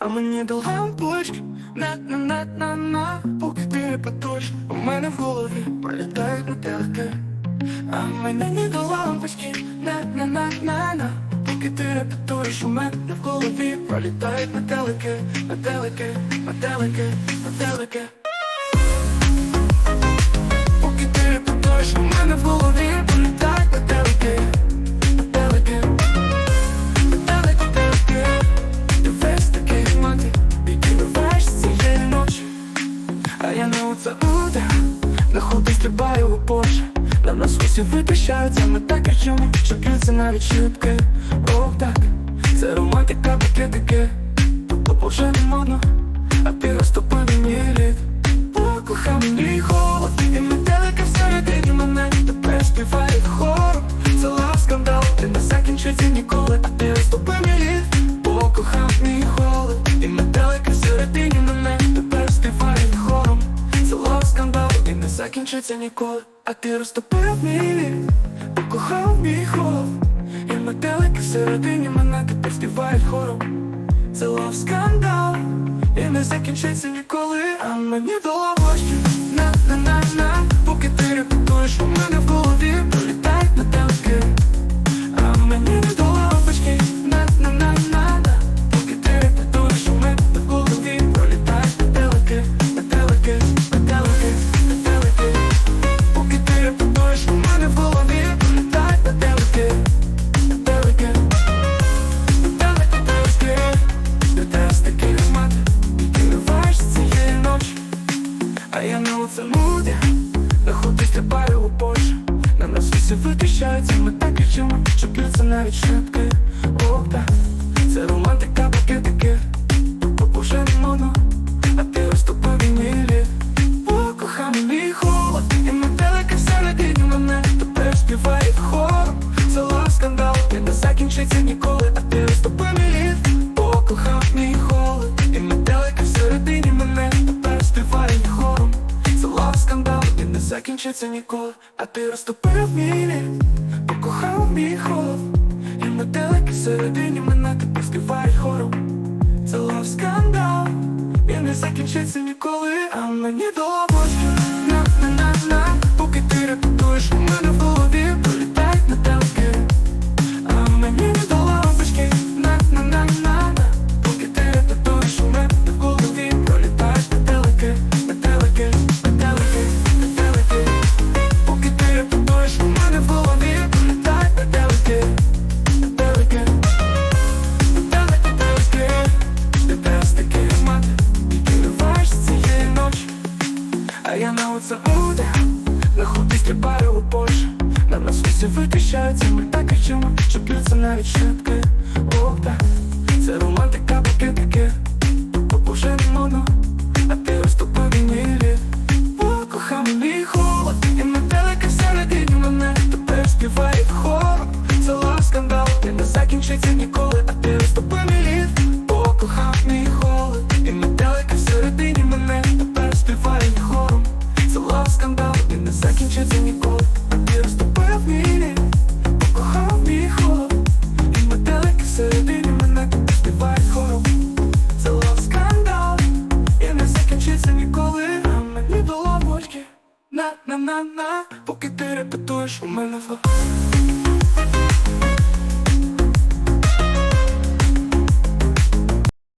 А мені до лампочки на на на на на Поки ти репетуєш, у мене в голові пролітають метелики А мені не до лампочки. На на на на на Поки ти репетуєш, у мене в голові пролітають метелики, метелики, метелики, метелики Усі витріщаються, ми так кричимо, що п'ються навіть шибки О, так, це романтика, пакетики Тут вже не модно, а ти розтопив мені лід. Покохав мій холод, і метелика всередині мене закінчиться ніколи, а ти розтопив мій лід Покохав мій холод, і метелики всередині мене Тепер співають хором. Це лав скандал І не закінчиться ніколи. А мені до лавощі на на на на Що п'ються навіть шибки Ох, так, це романтика, пакетики Бо не модно А ти розтопив вінілі. Покохав мій холод І метелики все накидні мене. Тепер співає хором закінчиться ніколи А ти розтопив мій лід Покохав мій холод І метелики середині мене Тепер співають хором. Це лав скандал. І не закінчиться ніколи А мені до Усі витріщаються, ми так кричимо, що п'ються навіть шибки на на Поки ти репетуєш у мене в